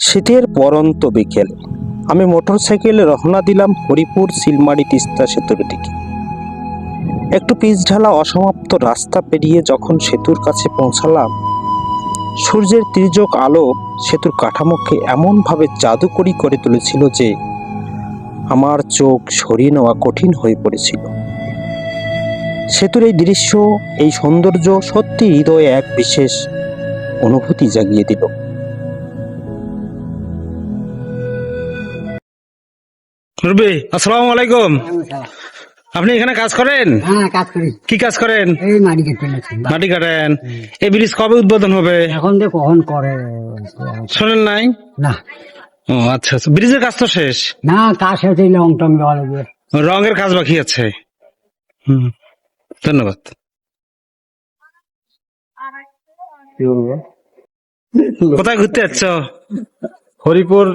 শীতের পরন্ত বিকেল। আমি মোটর সাইকেলে রওনা দিলাম হরিপুর সিলমারি তিস্তা সেতুর দিকে। একটু পিচ ঢালা অসমাপ্ত রাস্তা পেরিয়ে যখন সেতুর কাছে পৌঁছালাম, সূর্যের তির্যক আলো সেতুর কাঠামোকে এমনভাবে জাদুকরি করে তুলেছিল যে আমার চোখ সরিয়ে নেওয়া কঠিন হয়ে পড়েছিল। সেতুর এই দৃশ্য, এই সৌন্দর্য সত্যি হৃদয়ে এক বিশেষ অনুভূতি জাগিয়ে দিল। রবি আসসালামু আলাইকুম। আপনি এখানে কাজ করেন? হ্যাঁ কাজ করি। কি কাজ করেন? এই মাটি কেটে মাটি কাটেন। এই ব্রিজ কবে উদ্বোধন হবে? এখন যে কখন করে শোনেন নাই? না। ও আচ্ছা আচ্ছা। ব্রিজের কাজ তো শেষ? না কাজ হয়েছে লং টং দেওয়া লাগবে। রঙের কাজ বাকি আছে। হুম। ধন্যবাদ। কোথায় ঘুরতে যাচ্ছ? হরিপুর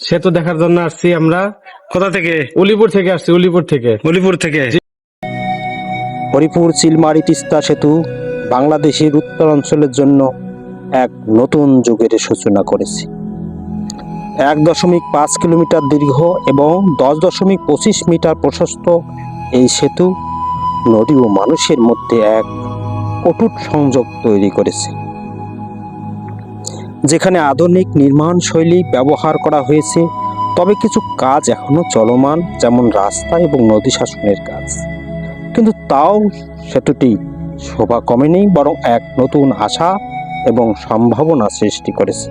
সেতু দেখার জন্য আসছি আমরা। কোথা থেকে? উলিপুর থেকে আসছি উলিপুর থেকে। হরিপুর থেকে। হরিপুর চিলমারি তিস্তা সেতু বাংলাদেশের উত্তর অঞ্চলের জন্য এক নতুন যুগের সূচনা করেছে। এক দশমিক পাঁচ কিলোমিটার দীর্ঘ এবং দশ দশমিক পঁচিশ মিটার প্রশস্ত এই সেতু নদী ও মানুষের মধ্যে এক অটুট সংযোগ তৈরি করেছে। যেখানে আধুনিক নির্মাণ শৈলী ব্যবহার করা হয়েছে, তবে কিছু কাজ এখনও চলমান, যেমন রাস্তা এবং নদী শাসনের কাজ। কিন্তু তাও সেতুটি শোভা কমেনি, বরং এক নতুন আশা এবং সম্ভাবনা সৃষ্টি করেছে।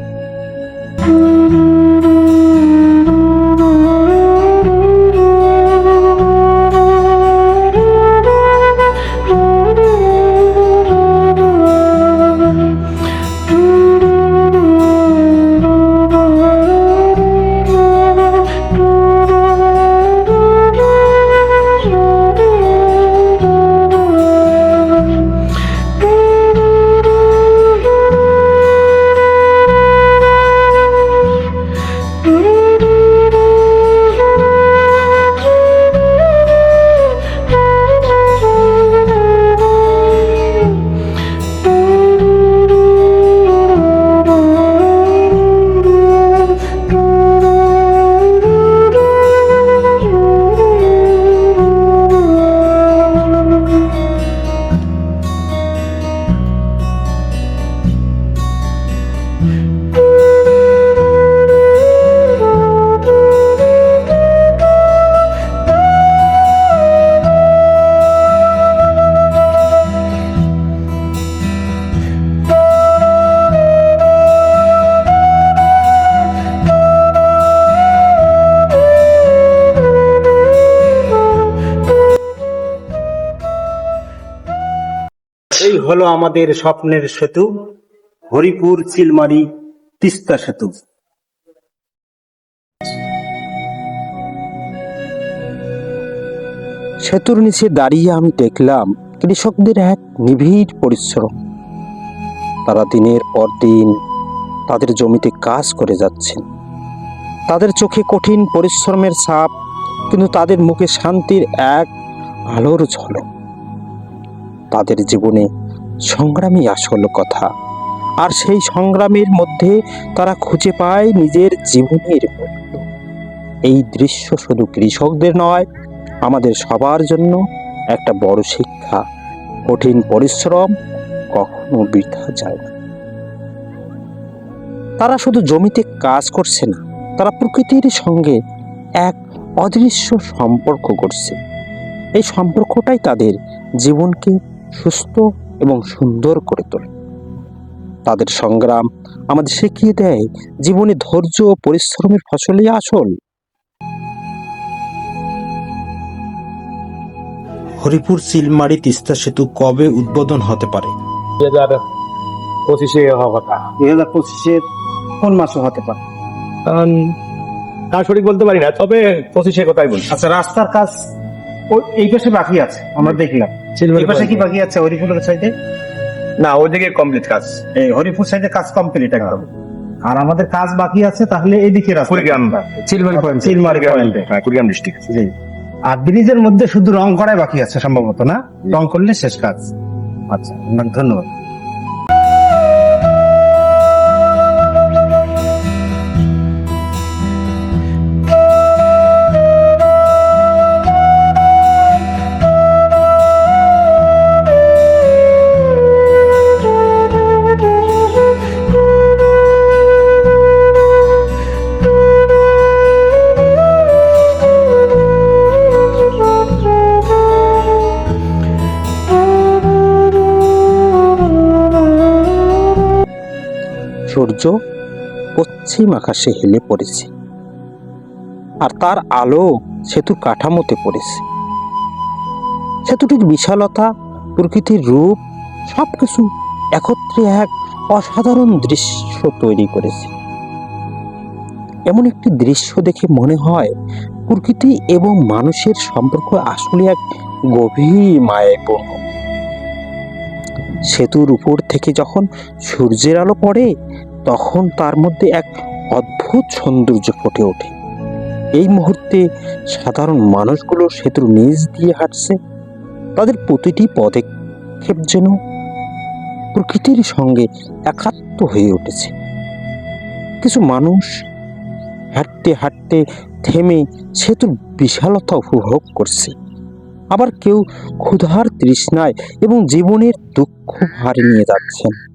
হলো আমাদের স্বপ্নের সেতু, হরিপুর চিলমারি তিস্তা সেতু। সেতুর নিচে দাঁড়িয়ে আমি দেখলাম কৃষকদের এক নিবিড় পরিশ্রম। তারা দিনের পর দিন তাদের জমিতে কাজ করে যাচ্ছেন। তাদের চোখে কঠিন পরিশ্রমের ছাপ, কিন্তু তাদের মুখে শান্তির এক আলোর ঝলক। তাদের জীবনে সংগ্রামী আসল কথা। আর সেই সংগ্রামের মধ্যে তারা খুঁজে পায় নিজের জীবনের এই দৃশ্য শুধু কৃষকদের নয়, আমাদের সবার জন্য একটা বড় শিক্ষা। কঠিন পরিশ্রম কখনো বৃথা যায় না। তারা শুধু জমিতে কাজ করছে না, তারা প্রকৃতির সঙ্গে এক অদৃশ্য সম্পর্ক করছে এই সম্পর্কটাই তাদের জীবনকে সুস্থ এবং সুন্দর করে তোলে। তাদের সংগ্রাম আমাদের শিখিয়ে দেয় জীবনে ধৈর্য ও পরিশ্রমের ফসলই আসল। হরিপুর সিলমারি তিস্তা সেতু কবে উদ্বোধন হতে পারে? দুই হাজার পঁচিশে কথা। দুই হাজার পঁচিশের কোন মাসে হতে পারে? কারণ তা সঠিক বলতে পারি না তবে পঁচিশে কথাই বলছি। আচ্ছা রাস্তার কাজ এই পাশে বাকি আছে আমরা দেখলাম। এই পাশে কি বাকি আছে হরিপুরের সাইডে? না ওইদিকে কমপ্লিট কাজ। এই হরিপুর সাইডে কাজ কমপ্লিট একদম। আর আমাদের কাজ বাকি আছে তাহলে এদিকে রাস্তা। কুড়িগ্রাম। চিলমারি পয়েন্ট চিলমারি পয়েন্টে হ্যাঁ কুড়িগ্রাম ডিস্ট্রিক্ট জি। আর ব্রিজের মধ্যে শুধু রং করাই বাকি আছে সম্ভবত না? রং করলে শেষ কাজ। আচ্ছা ধন্যবাদ। সূর্য পশ্চিম আকাশে হেলে পড়েছে। আর তার আলো সেতুর কাঠামোতে পড়েছে। সেতুটির বিশালতা, প্রকৃতির রূপ, সবকিছু একত্রে এক অসাধারণ দৃশ্য তৈরি করেছে। এমন একটি দৃশ্য দেখে মনে হয়, প্রকৃতি এবং মানুষের সম্পর্ক আসলে এক গভীর মায়াপূর্ণ সেতুর উপর থেকে যখন সূর্যের আলো পড়ে তখন তার মধ্যে এক অদ্ভুত সৌন্দর্য ফুটে ওঠে। এই মুহূর্তে সাধারণ মানুষগুলো সেতুর নিচ দিয়ে হাঁটছে। তাদের প্রতিটি পদক্ষেপ যেন প্রকৃতির সঙ্গে একাত্ম হয়ে উঠেছে। কিছু মানুষ হাঁটতে হাঁটতে থেমে সেতুর বিশালতা উপভোগ করছে। আবার কেউ ক্ষুধার তৃষ্ণায় এবং জীবনের দুঃখ ভারে নিয়ে যাচ্ছেন।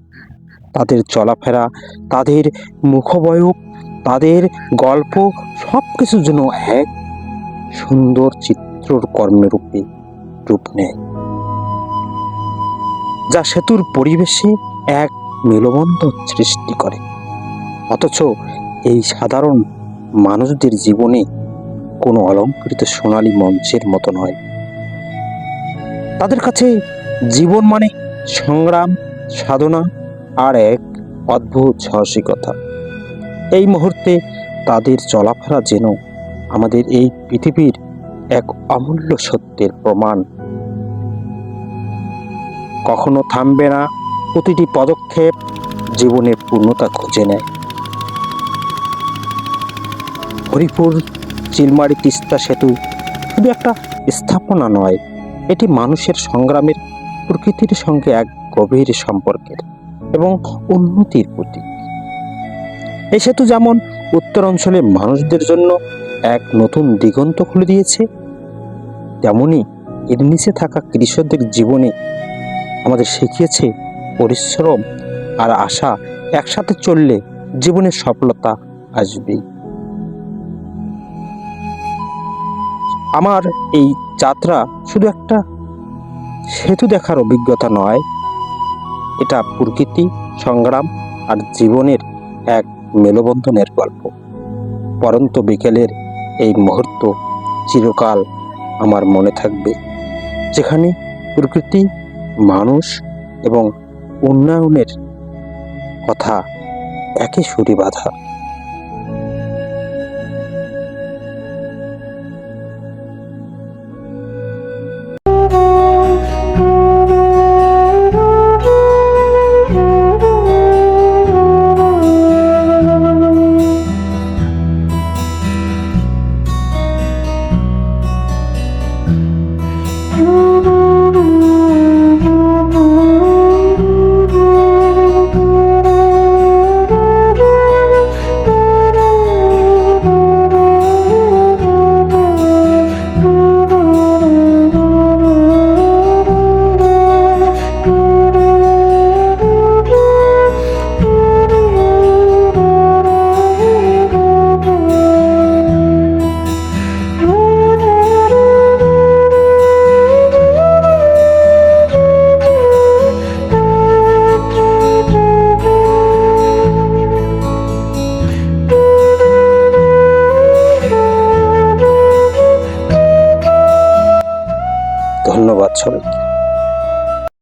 তাদের চলাফেরা, তাদের মুখবয়ব, তাদের গল্প সব কিছু যেন এক সুন্দর চিত্রর কর্মরূপে রূপ নেয়। যা সেতুর পরিবেশে এক মেলবন্ধন সৃষ্টি করে। অথচ এই সাধারণ মানুষদের জীবনে কোনো অলঙ্কৃত সোনালী মঞ্চের মতো নয়। তাদের কাছে জীবন মানে সংগ্রাম, সাধনা আর এক অদ্ভুত সাহসিকতা। এই মুহূর্তে তাদের চলাফেরা যেন আমাদের এই পৃথিবীর এক অমূল্য সত্যের প্রমাণ। কখনো থামবে না প্রতিটি পদক্ষেপ জীবনের পূর্ণতা খুঁজে নেয়। হরিপুর চিলমারি তিস্তা সেতু শুধু একটা স্থাপনা নয়, এটি মানুষের সংগ্রামের প্রকৃতির সঙ্গে এক গভীর সম্পর্কের। এবং উন্নতির প্রতীক। এই সেতু যেমন উত্তর অঞ্চলের মানুষদের জন্য এক নতুন দিগন্ত খুলে দিয়েছে, তেমনি এর নিচে থাকা কৃষকদের জীবনে আমাদের শিখিয়েছে পরিশ্রম আর আশা একসাথে চললে জীবনের সফলতা আসবেই। আমার এই যাত্রা শুধু একটা সেতু দেখার অভিজ্ঞতা নয় এটা প্রকৃতি, সংগ্রাম আর জীবনের এক মেলবন্ধনের গল্প। পরন্ত বিকেলের এই মুহূর্ত চিরকাল আমার মনে থাকবে, যেখানে প্রকৃতি, মানুষ এবং উন্নয়নের কথা একই সুরে বাঁধা। ধন্যবাদ সবাইকে